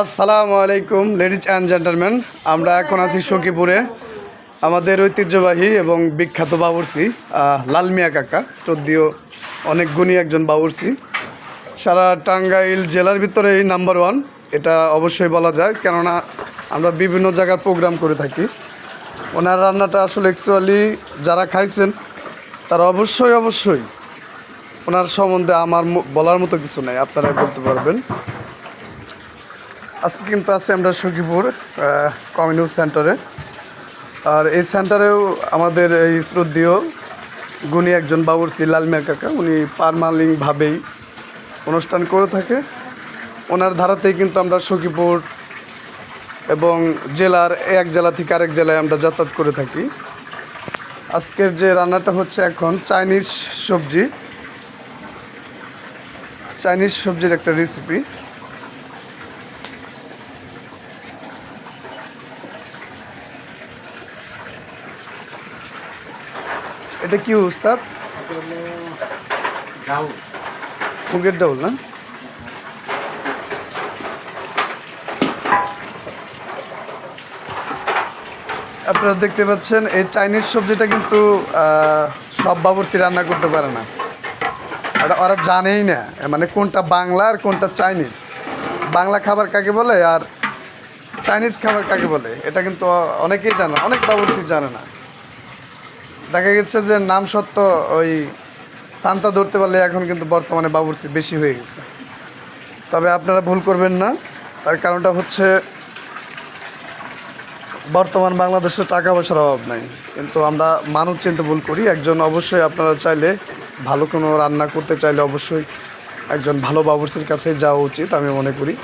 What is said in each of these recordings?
আসসালামু আলাইকুম ladies and gentleman আমরা এখন আছি সখীপুরে। আমাদের ঐতিহ্যবাহী এবং বিখ্যাত বাবুর্চি লালমিয়া কাকা। শ্রদ্ধীয় অনেক গুণী একজন বাবুর্চি সারা টাঙ্গাইল জেলার ভিতরে এই নাম্বার ওয়ান এটা অবশ্যই বলা যায়, কেননা আমরা বিভিন্ন জায়গার প্রোগ্রাম করে থাকি। ওনার রান্নাটা আসলে অ্যাকচুয়ালি যারা খাইছেন, তারা অবশ্যই অবশ্যই ওনার সম্বন্ধে আমার বলার মতো কিছু নাই। আপনারা বলতে পারবেন। আজকে কিন্তু আছে আমরা সখীপুর কমিউনিটি সেন্টারে। আর এই সেন্টারেও আমাদের এই শ্রদ্ধীয় গুণী একজন বাবুরসি লালমিয়া কাকা, উনি পারমালিংভাবেই অনুষ্ঠান করে থাকে। ওনার ধারাতেই কিন্তু আমরা সখীপুর এবং জেলার এক জেলা থেকে আরেক জেলায় আমরা যাতায়াত করে থাকি। আজকের যে রান্নাটা হচ্ছে এখন চাইনিজ সবজি। চাইনিজ সবজির একটা রেসিপি এটা কি উস্তাদ? মুগের ডাউল, না? আপনারা দেখতে পাচ্ছেন, এই চাইনিজ সবজিটা কিন্তু সব বাবুর্চি রান্না করতে পারে না। এটা ওরা জানেই না মানে কোনটা বাংলা আর কোনটা চাইনিজ। বাংলা খাবার কাকে বলে আর চাইনিজ খাবার কাকে বলে, এটা কিন্তু অনেকেই জানে অনেক বাবুর্চি জানে না। দেখা গেছে যে নাম সত্য ওই সান্তা ধরতে পারলে এখন কিন্তু বর্তমানে বাবুর্চি বেশি হয়ে গেছে। তবে আপনারা ভুল করবেন না। তার কারণটা হচ্ছে বর্তমান বাংলাদেশে টাকা পয়সার অভাব নাই। কিন্তু আমরা মানুষ চিনতে ভুল করি। একজন অবশ্যই আপনারা চাইলে ভালো কোনো রান্না করতে চাইলে অবশ্যই একজন ভালো বাবুর্চির কাছে যাওয়া উচিত, আমি মনে করি।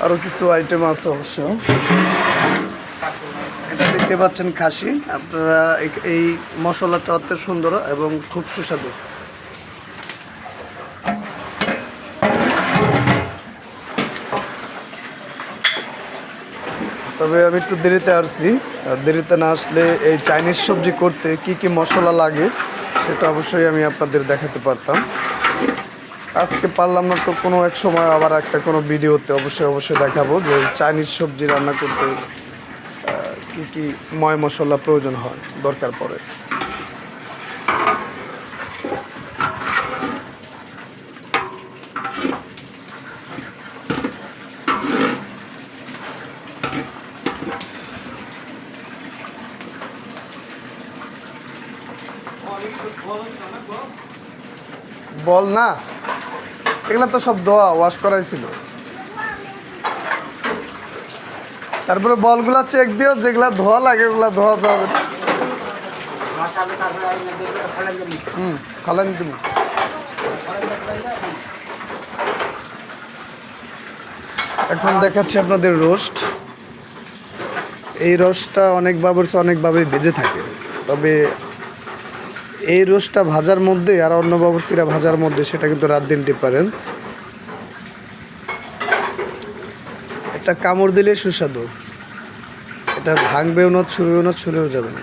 আরও কিছু আইটেম আছে অবশ্য। এটা দেখতে পাচ্ছেন খাসি। আপনারা এই- এই মশলাটা অত্যন্ত সুন্দর এবং খুব সুস্বাদু। তবে আমি একটু দেরিতে আসছি। দেরিতে না আসলে এই চাইনিজ সবজি করতে কি কি মশলা লাগে, সেটা অবশ্যই আমি আপনাদের দেখাতে পারতাম। আজকে পারলাম না তো কোনো এক সময় আবার একটা কোনো ভিডিওতে অবশ্যই অবশ্যই দেখাবো যে চাইনিজ সবজি রান্না করতে কী কি ময় মশলা প্রয়োজন হয়, দরকার পড়ে। বল না। এগুলা তো সব ধোয়া ওয়াশ করাই ছিল। তারপরে বলগুলা চেক দিও, যেগুলা ধোয়া লাগে ওগুলা ধোয়া না হুম খালান তুমি। এখন দেখাচ্ছি আপনাদের রোস্ট। এই রোস্টটা অনেক বাবুরসে অনেকভাবে ভেজে থাকে। তবে এই রোস্টটা ভাজার মধ্যে আর অন্য বাবুর্চিরা ভাজার মধ্যে, সেটা কিন্তু রাত দিন ডিফারেন্স এটা কামড় দিলে সুস্বাদু। এটা ভাঙবেও না, ছুঁড়েও না, ছুঁড়েও যাবে না।